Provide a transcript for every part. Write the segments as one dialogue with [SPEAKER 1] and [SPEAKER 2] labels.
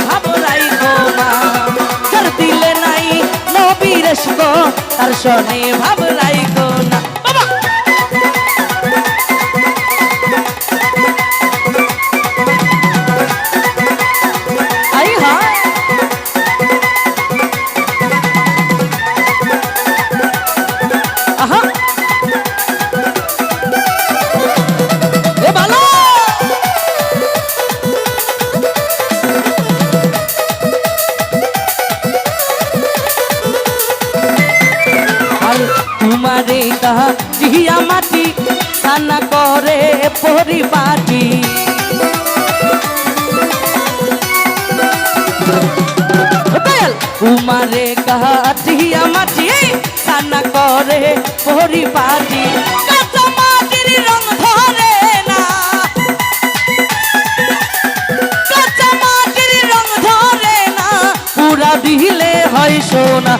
[SPEAKER 1] ভাবরাই গোমা যার দিলে নাই নবীর তার সনে ভাবরাই গো না জিয়া মাটি কানা করে পরিপাটি উমারে কাহা জিয়া মাটি কানা করে পরিপাটি দিলে হয় সোনা।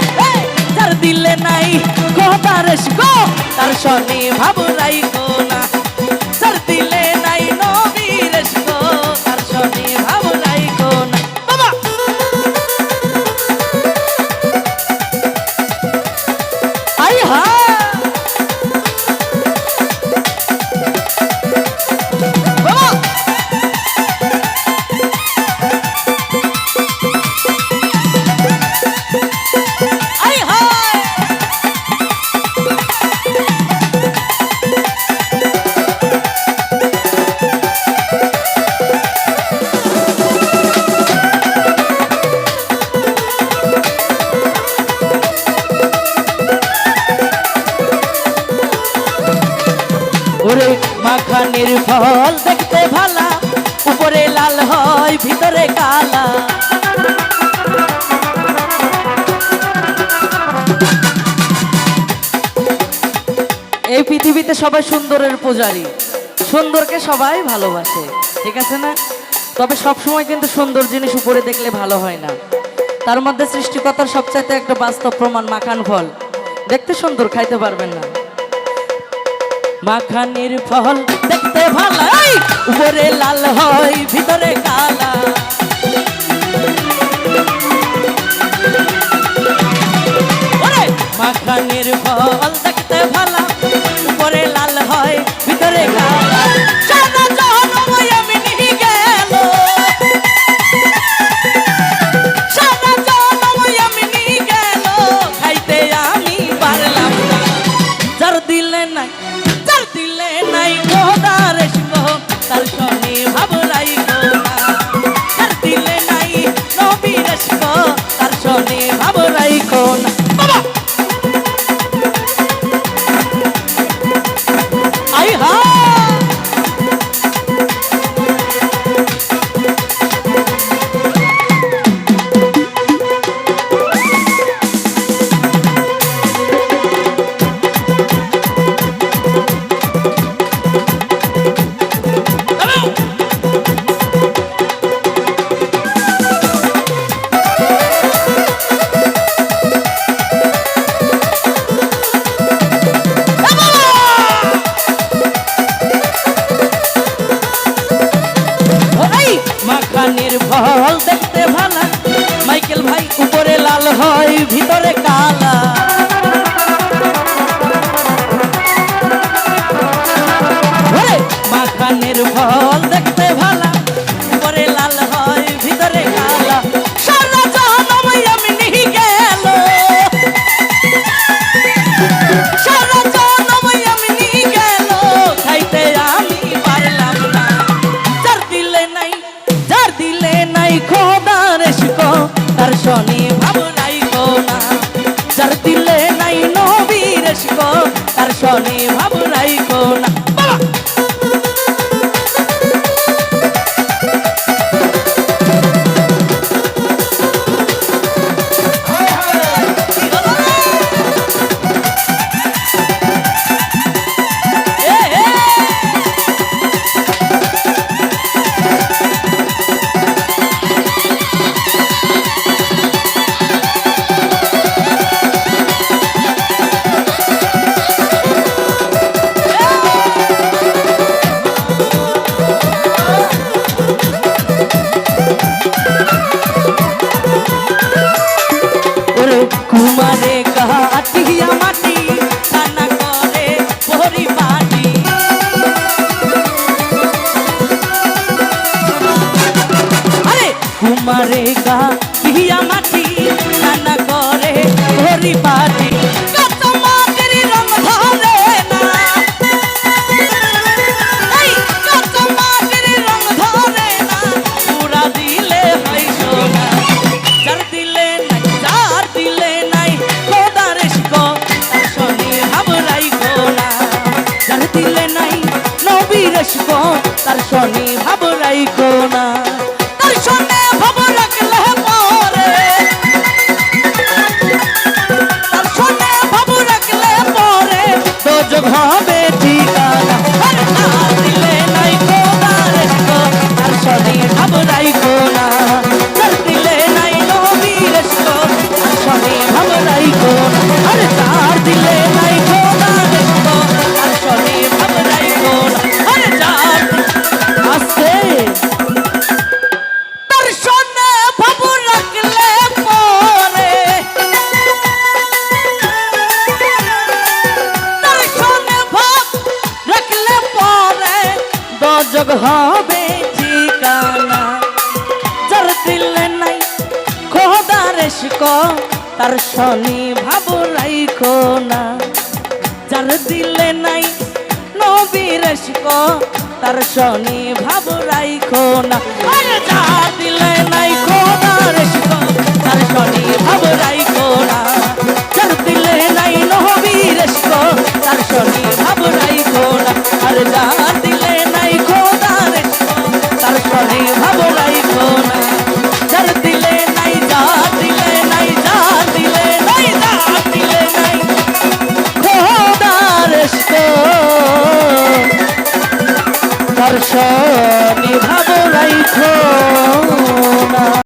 [SPEAKER 1] দিলে নাই। কথার গো তার শনি ভাব রাইকো না। দেখতে ভালা, উপরে লাল হয়, ভিতরে কালা। এই পৃথিবীতে সবাই সুন্দরের পূজারী। সুন্দরকে সবাই ভালোবাসে, ঠিক আছে না? তবে সব সময় কিন্তু সুন্দর জিনিস উপরে দেখলে ভালো হয় না। তার মধ্যে সৃষ্টিকতার সবচাইতে একটা বাস্তব প্রমাণ মাখান ফল। দেখতে সুন্দর, খাইতে পারবেন না। মাখানের ফল দেখতে ভালো। এই, উপরে লাল হয় ভিতরে কালা। মাখানের ফল দেখতে ভালো উপরে ঢল দেখতে ভালা, উপরে লাল হয়, ভিতরে কালা। সারা জনম আমি নিহি গেল। সারা জনম আমি নিহি গেল। খাইতে আমি পারলাম না। যার দিলে নাই, যার দিলে নাই খোদার শিক তার শনি ভাবনাই গো না। যার দিলে নাই নবীর শিক তার শনি ভাবনাই para. রেশক তার শনি ভাব রাইখো না। যার দিলে নাই নবী তার শনি ভাব রাইখো না। আরে যা দিলে নাইখো